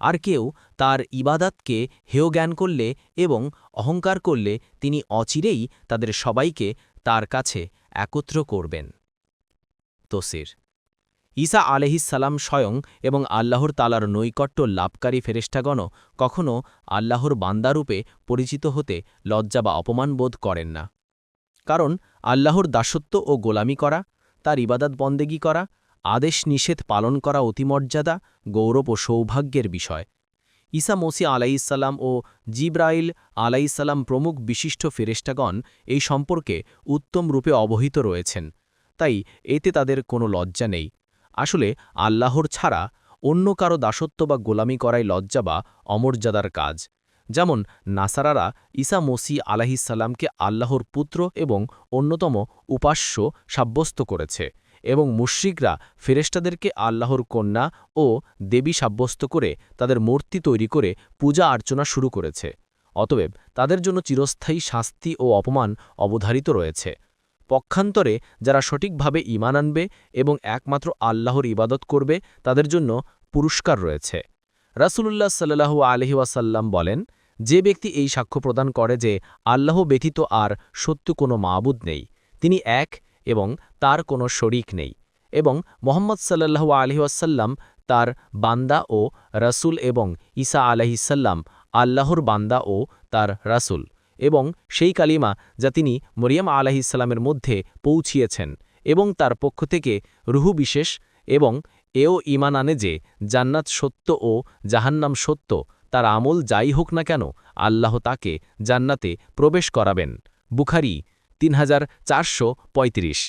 আর কেউ তার ইবাদাতকে হেয় জ্ঞান করলে এবং অহংকার করলে তিনি অচিরেই তাদের সবাইকে তার কাছে একত্র করবেন। তসির। ঈসা আলহিসাল্লাম স্বয়ং এবং আল্লাহর তালার নৈকট্য লাভকারী ফেরেষ্টাগণও কখনও আল্লাহর বান্দারূপে পরিচিত হতে লজ্জা বা অপমান বোধ করেন না। কারণ আল্লাহর দাসত্ব ও গোলামি করা, তার ইবাদত বন্দেগী করা আদেশ নিষেধ পালন করা অতিমর্যাদা, গৌরব ও সৌভাগ্যের বিষয়। ঈসা মসি আলাইসাল্লাম ও জিব্রাইল আলাইসাল্লাম প্রমুখ বিশিষ্ট ফেরেস্টাগণ এই সম্পর্কে উত্তম রূপে অবহিত রয়েছেন। তাই এতে তাদের কোনো লজ্জা নেই। আসলে আল্লাহর ছাড়া অন্য কারও দাসত্ব বা গোলামি করাই লজ্জা বা অমর্যাদার কাজ। যেমন নাসারারা ঈসা মসি আলাহিসাল্লামকে আল্লাহর পুত্র এবং অন্যতম উপাস্য সাব্যস্ত করেছে। এবং মুশ্রিকরা ফেরেস্তাদেরকে আল্লাহর কন্যা ও দেবী সাব্যস্ত করে তাদের মূর্তি তৈরি করে পূজা অর্চনা শুরু করেছে। অতএব তাদের জন্য চিরস্থায়ী শাস্তি ও অপমান অবধারিত রয়েছে। পক্ষান্তরে যারা সঠিকভাবে ইমান আনবে এবং একমাত্র আল্লাহর ইবাদত করবে, তাদের জন্য পুরস্কার রয়েছে। রাসুলুল্লাহ সাল্লাহু আলহি ওয়াসাল্লাম বলেন, যে ব্যক্তি এই সাক্ষ্য প্রদান করে যে আল্লাহ ব্যতীত আর সত্য কোনো মাবুদ নেই, তিনি এক এবং তার কোনো শরিক নেই এবং মোহাম্মদ সাল্লাহু আলহিউসাল্লাম তার বান্দা ও রাসুল এবং ঈসা আলহিসাল্লাম আল্লাহর বান্দা ও তার রাসুল এবং সেই কালিমা যা তিনি মরিয়াম আলাহিসাল্লামের মধ্যে পৌঁছিয়েছেন এবং তার পক্ষ থেকে রুহু বিশেষ এবং এও ইমান আনে যে জান্নাত সত্য ও জাহান্নাম সত্য, তার আমল যাই হোক না কেন, আল্লাহ তাকে জান্নাতে প্রবেশ করাবেন। বুখারি তিন হাজার চারশো পঁয়ত্রিশ।